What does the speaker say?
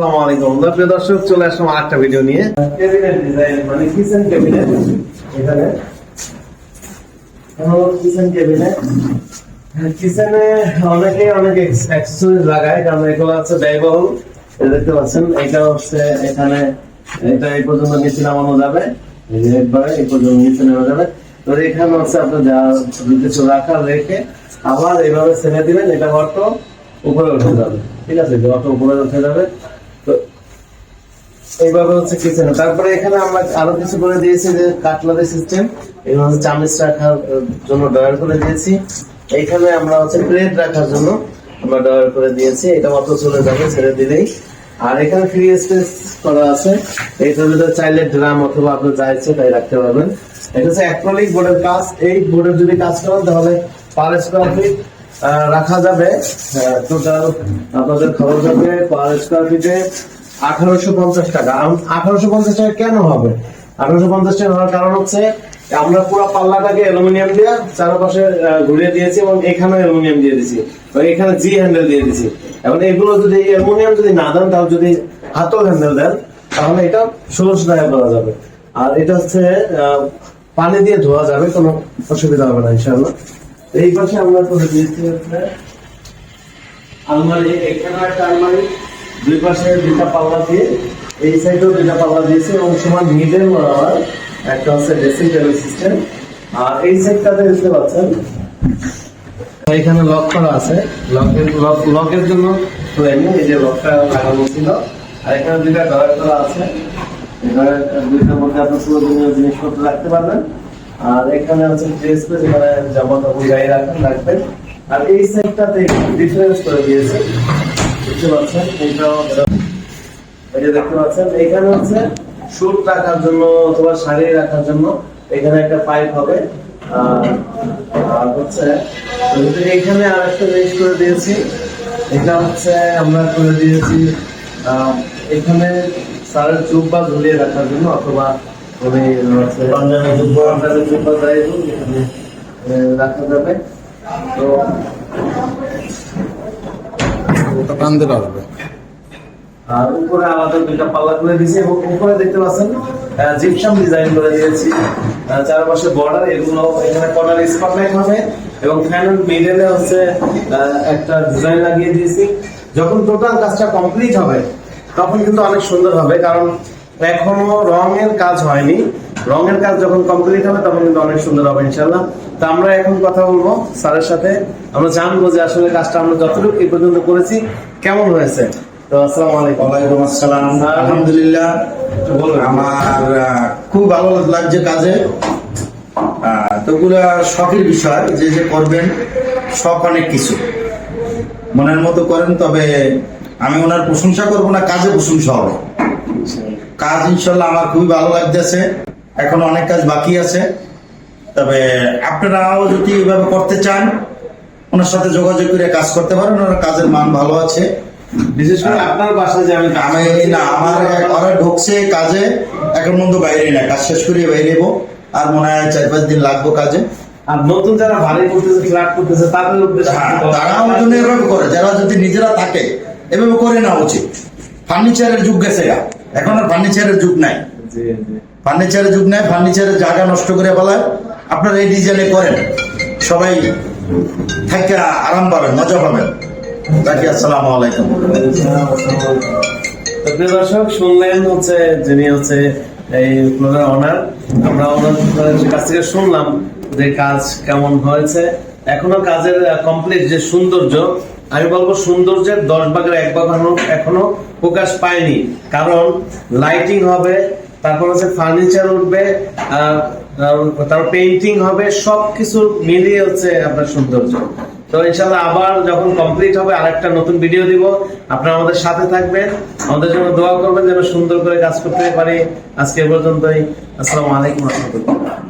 মানে এখানে ব্যয়বহুল। দেখতে পাচ্ছেন, এটা হচ্ছে এখানে, এটা এই পর্যন্ত নিচে নামানো যাবে। এই পর্যন্ত নিচে নামানো যাবে। তো এখানে হচ্ছে আপনার যা কিছু রাখা, রেখে আবার এইভাবে ছেড়ে দিবেন, এটা অটো উপরে উঠে যাবে। ঠিক আছে অটো উপরে উঠে যাবে। এইভাবে হচ্ছে কিচেনে তারপরে এখানে আমরা আরও কিছু করে দিয়েছি যে কাটলারি সিস্টেম এখানে হচ্ছে চামচ রাখার জন্য ডয়ার করে দিয়েছি। এইখানে আমরা হচ্ছে প্লেট রাখার জন্য আমরা ডয়ার করে দিয়েছি। এটা অত চলে যাবে, ছেড়ে দিলেই। আর এখানে ফ্রি স্পেস করা আছে। এইটার ভিতরে চাইলে ড্রাম অথবা আপনি যা ইচ্ছে তাই রাখতে পারবেন। এটা হচ্ছে অ্যাক্রোলিক বোর্ডের কাজ। এই বোর্ডের যদি কাজ করেন, তাহলে পার স্কোয়ার ফিট রাখা যাবে। টোটাল আপনাদের খরচ হবে পার স্কোয়ার ফিটে আঠারোশো পঞ্চাশ টাকা। আঠারোশো পঞ্চাশ টাকা কেন হবে? আঠারোশো পঞ্চাশ টাকা হওয়ার কারণ হচ্ছে, আমরা পুরো পাল্লাটাকে অ্যালুমিনিয়াম দিয়ে চারপাশে ঘুরিয়ে দিয়েছি এবং এখানে অ্যালুমিনিয়াম দিয়ে দিয়েছি। এখানে জি হ্যান্ডেল দিয়ে দিয়েছি। এখন এগুলো যদি অ্যালুমিনিয়াম যদি না দেন, তাহলে যদি হাতল হ্যান্ডেল দেন, তাহলে এটা ষোলোশো টাকা করা যাবে। আর এটা হচ্ছে পানি দিয়ে ধোয়া যাবে, কোনো অসুবিধা হবে না, ইনশাআল্লাহ। এই পাশে আমরা করে দিয়েছি আলমারি, এখানে একটা আলমারি। দুই পাশে দুইটা পাল্লা দিয়ে, এই সাইডেও দুইটা পাল্লা দিয়েছে এবং সমান মিডল একটা হচ্ছে ড্রেসিং টেবিল সিস্টেম আর এই সাইডটাতে দেখতে পাচ্ছেন, এখানে লক করা আছে। লকের লক লকের জন্য এই যে লকটা লাগানো ছিল। আর এখানে দুইটা আছে। দুইটার মধ্যে আপনি পুরো দুনিয়ার জিনিসপত্র রাখতে পারবেন। আর এখানে হচ্ছে ড্রেস এখানে জামা কাপড় গায়ে রাখেন রাখবেন। আর এই সাইডটাতে ডিফারেন্স করে দিয়েছে। বুঝতে পারছেন এইটাও এই যে দেখতে পাচ্ছেন এখানে হচ্ছে শুট রাখার জন্য অথবা শাড়ি রাখার জন্য এখানে একটা পাইপ হবে। আর হচ্ছে এখানে আর একটা করে দিয়েছি। এটা হচ্ছে আমরা করে দিয়েছি এখানে সারের চুপা ঝুলিয়ে রাখার জন্য অথবা ওই হচ্ছে পাঞ্জাবি চুপা পাঞ্জাবি যাই এখানে রাখা যাবে। তো টানতে পারবে। আর উপরে আলাদা দুইটা পাল্লা করে দিয়েছি এবং উপরে দেখতে পাচ্ছেন জিপসাম ডিজাইন করে দিয়েছি। চারপাশে বর্ডার এগুলো এখানে কর্নার স্পটলাইট হবে এবং ফ্যানের মিডলে হচ্ছে একটা ডিজাইন লাগিয়ে দিয়েছি। যখন টোটাল কাজটা কমপ্লিট হবে, তখন কিন্তু অনেক সুন্দর হবে, কারণ এখনও রঙের কাজ হয়নি। রঙের কাজ যখন কমপ্লিট হবে তখন কিন্তু অনেক সুন্দর হবে ইনশাল্লাহ তো আমরা এখন কথা বলব স্যারের সাথে। আমরা জানব যে আসলে কাজটা আমরা যতটুকু এই পর্যন্ত করেছি কেমন হয়েছে? তো আসসালামু আলাইকুম। ওয়ালাইকুম আসসালাম। আলহামদুলিল্লাহ। আমার খুব ভালো লাগছে কাজে। তো ওগুলো শখের বিষয় যে যে করবেন শখ অনেক কিছু। মনের মতো করেন তবে আমি ওনার প্রশংসা করব না কাজে প্রশংসা হবে। কাজ ইনশাল্লাহ আমার খুবই ভালো লাগতেছে। এখন অনেক কাজ বাকি আছে তবে আপনারাও যদি এভাবে করতে চান ওনার সাথে যোগাযোগ করে কাজ করতে পারেন ওনার কাজের মান ভালো আছে বিশেষ করে আপনার বাসায় যে আমি না আমার ঘরে ঢুকছে কাজে এখন পর্যন্ত বাইরে না কাজ শেষ করে বাইরে যাব আর মনে হয় চার পাঁচ দিন লাগবো কাজে আর নতুন যারা বাড়ি করতেছে ফ্ল্যাট করতেছে তাদের উদ্দেশ্যে হ্যাঁ? তারাও জন্য এভাবে করে যারা যদি নিজেরা থাকে এভাবে করে নেওয়া উচিত ফার্নিচারের যুগ গেছে গা। এখন আর ফার্নিচারের যুগ নাই জি, জি। ফার্নিচারের যুগ নেয় ফার্নিচারের জায়গা নষ্ট করে ফেলায়। আপনারা এই ডিজাইনে করেন। সবাই থাকে আরাম পাবেন, মজা পাবেন। রাখি আসসালামু আলাইকুম। প্রিয় দর্শক, শুনলেন হচ্ছে যিনি হচ্ছে এই অনার আমরা ওনার কাছ থেকে শুনলাম যে কাজ কেমন হয়েছে। এখনও কাজের কমপ্লিট যে সৌন্দর্য, আমি বলব সৌন্দর্যের দশ ভাগের এক ভাগ এখনও প্রকাশ পায়নি। কারণ লাইটিং হবে তারপর হচ্ছে ফার্নিচার উঠবে তারপর পেইন্টিং হবে, সবকিছু মিলিয়ে হচ্ছে আপনার সৌন্দর্য। তো ইনশাল্লাহ আবার যখন কমপ্লিট হবে, আরেকটা নতুন ভিডিও দিব। আপনারা আমাদের সাথে থাকবেন, আমাদের জন্য দোয়া করবেন যেন সুন্দর করে কাজ করতে পারি। আজকে পর্যন্তই। আসসালামু আলাইকুম রহমতুল্লাহ।